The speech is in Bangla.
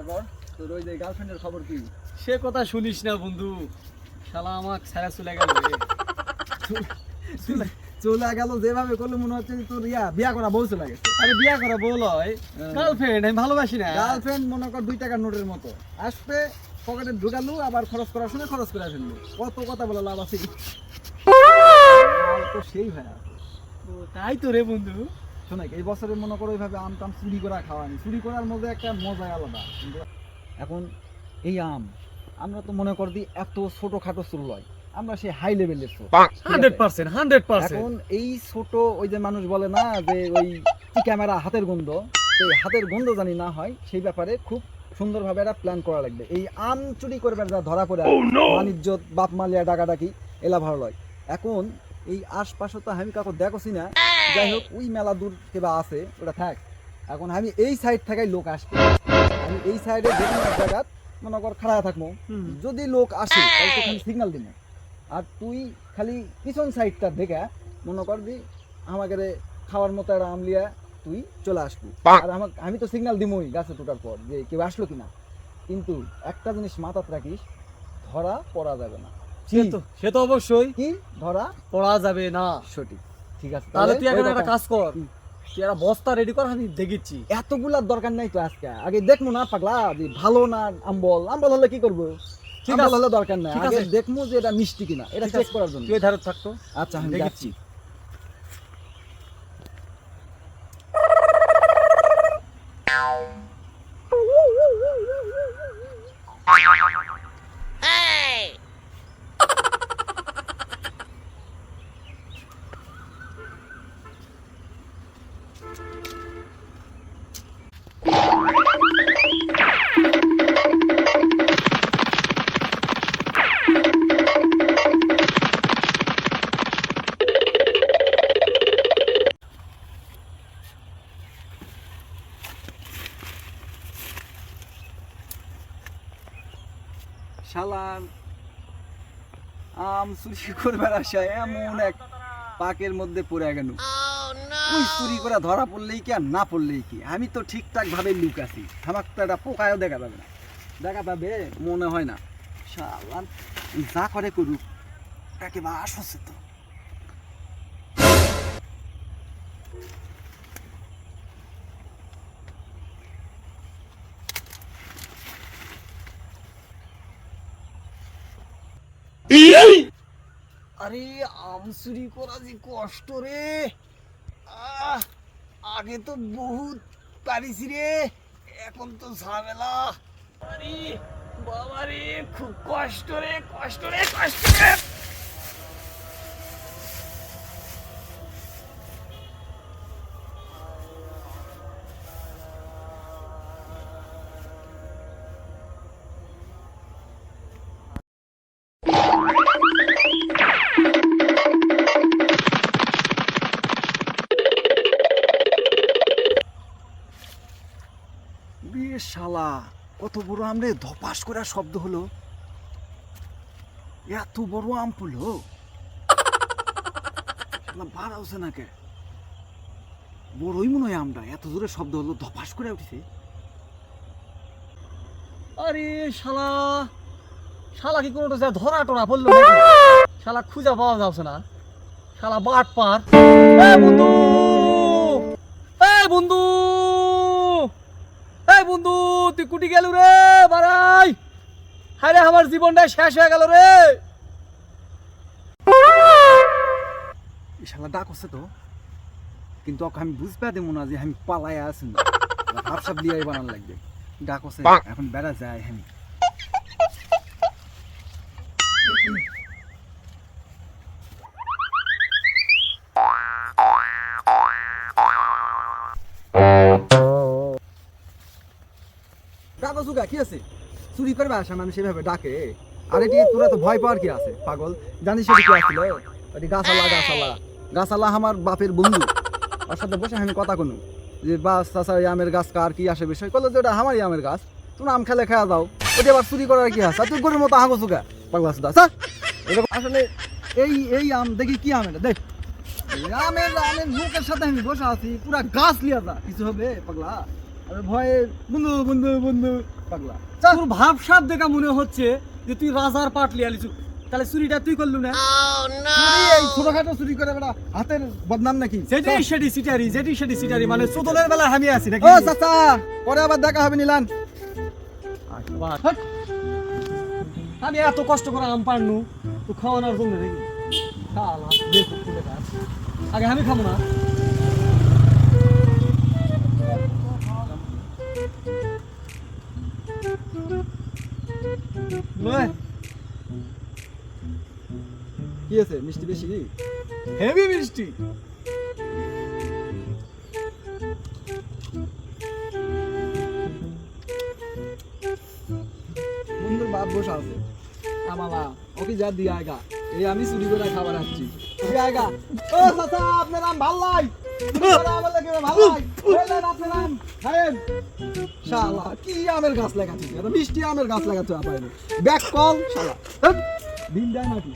তারপর? তোর ওই যে গার্লফ্রেন্ডের খবর কি? সে কথা শুনিস না বন্ধু। শালা আমাক ছাড়া চলে গেল চলে গেল যেভাবে করলে মনে হচ্ছে তোর ইয়া বিয়া করা বউ চলে গেছে। আরে বিয়া করা হয় হ্যাঁ। গার্লফ্রেন্ড আমি ভালোবাসি না। গার্লফ্রেন্ড মনে কর দুই টাকার নোটের মতো। আসবে পকেটে ঢুকালু আবার খরচ করার সময় খরচ করে ফেলল। কত কথা বলে লাভ আছে? তো সেই ভাই তাই তো রে বন্ধু। শোনাই এই বছরে মনে করো ওইভাবে আম টাম চুরি করা খাওয়ানি চুরি করার মধ্যে একটা মজাই আলাদা। এখন এই আম আমরা তো মনে কর এত ছোটখাটো চুল লয় আমরা সেই হাই লেভেলের হান্ড্রেড পার্সেন্ট হান্ড্রেড পার্সেন্ট। এখন এই ছোট ওই যে মানুষ বলে না যে ওই ক্যামেরা হাতের গন্ধ এই হাতের গন্ধ জানি না হয় সেই ব্যাপারে খুব সুন্দরভাবে একটা প্ল্যান করা লাগবে। এই আম চুরি করবে যা ধরা পড়ে বাণিজ্য বাপ মালিয়া ডাকাডাকি এলা ভালো লয়। এখন এই আশপাশে তো আমি কাকু দেখছি না। যাই হোক ওই মেলা দূর কেবা আছে ওটা থাক। এখন আমি এই সাইড থেকেই লোক আসবে। আমি এই সাইডে যে কোনো এক জায়গাত মনে কর খাড়া থাকব। যদি লোক আসে তাহলে তো খালি সিগন্যাল দিব। আর তুই খালি পিছন সাইডটা দেখে মনে কর দি আমাকে রে খাওয়ার মতো একটা আমলিয়া তুই চলে আসবি। আর আমাকে আমি তো সিগন্যাল দিমই গাছে টোটার পর যে কেউ আসলো কিনা। কিন্তু একটা জিনিস মাথাত রাখিস ধরা পড়া যাবে না। সে তো সে তো অবশ্যই। কি? ধরা পড়া যাবে না। সঠিক। ঠিক আছে তাহলে তুই এখন একটা কাজ কর তুই একটা বস্তা রেডি কর আমি দেখেছি এতগুলার দরকার নাই তো আজকে। আগে দেখব না পাগলা ভালো না আম্বল? আম্বল হলে কি করব? ঠিক আছে। হলে দরকার নাই। আগে দেখব যে এটা মিষ্টি কিনা এটা চেক করার জন্য। তুই ধারে থাকতো আচ্ছা আমি দেখেছি। শালার আম চুরি করবার আশায় এমন এক পাকের মধ্যে পড়ে গেল। ওই চুরি করে ধরা পড়লেই কি আর না পড়লেই কি? আমি তো ঠিকঠাক ভাবে লুক আছি আমার তো একটা পোকায়ও দেখা পাবে না। দেখা পাবে মনে হয় না। শালার যা করে করুক একেবারে আসছে তো আরে আম চুরি করা যে কষ্ট রে! আগে তো বহুত পারিছি রে, এখন তো ঝামেলা। আরে বাবা রে খুব কষ্ট রে কষ্ট রে কষ্ট রে। শালা, কত বড় আমরে ধপাস করে শব্দ হলো। এত বড় আম বার হচ্ছে না কে? বড়ই মনে হয় আমটা, এত জোরে শব্দ হলো, ধপাস করে উঠেছে। আরে শালা শালা কি কোনো ধরা টরা পড়ল? শালা, খুঁজে পাওয়া যাচ্ছে না। শালা, বাট পার। বন্ধু, এ বন্ধু। বন্ধু তুই কুটি গেল রে বাড়াই। হায় রে আমার জীবনটা শেষ হয়ে গেল রে। ইশালা ডাক হচ্ছে তো কিন্তু ওকে আমি বুঝতে দেবো না যে আমি পালাই আছি সাপ দিয়ে বানান লাগবে। ডাক হচ্ছে এখন বেড়া যায় আমি ডাকো আছে? চুরি করবে আসা মানুষ এভাবে ডাকে। আরে এটি তোরা তো ভয় পাওয়ার কি আছে? পাগল। জানিস এটি কি আসছিল ওটি গাছালা গাছালা। গাছালা আমার বাপের বন্ধু। ওর সাথে বসে আমি কথা কোনো। যে, বাস চাষা আমের গাছ কার? কি আসে বিষয়? করল যে, ওটা আমারই আমের গাছ। তুমি আম খেলে খেয়া দাও ওটি আবার চুরি করার কি আছে? তুই গরুর মতো হাগো সুগা পাগলা সুদা। স্যার আসলে এই এই আম দেখি কি আম এটা? দেখ। আমের আমের মুখের সাথে আমি বসে আছি। পুরা গাছ লিয়া যা। কিছু হবে? পাগলা। আরে ভয়ে, বন্ধু বন্ধু বন্ধু। পাগলা। তোর ভাব সাপ দেখা মনে হচ্ছে যে তুই রাজার পাট লিয়ে আলিছু তাহলে চুরিটা তুই করলু না? চুরি এই ছোটখাটো চুরি করে বেড়া হাতের বদনাম নাকি? যেটি সেটি সিটারি যেটি সেটি সিটারি মানে চোদলের বেলা আমি আছি নাকি? ও চাচা পরে আবার দেখা হবে নিলান আমি এত কষ্ট করে আম পারনু তো খাওয়ানোর জন্য নাকি? আগে আমি খাব না। কি মিষ্টি হেভি মিষ্টি। বন্ধুর বাপ বসে আছে। আমালা ওকে যা দিয়ে এই আমি চুরি করে খাবার আসছি দিয়ে আয়গা ও আপনার নাম ভালো লাই আমার লাগে ভালো লাই আপনার নাম খায়েন শালা, কি আমের গাছ লাগাচ্ছিস এটা মিষ্টি আমের গাছ লাগাচ্ছ আপায় ব্যাক কল শালা। দিন দেয় নাকি?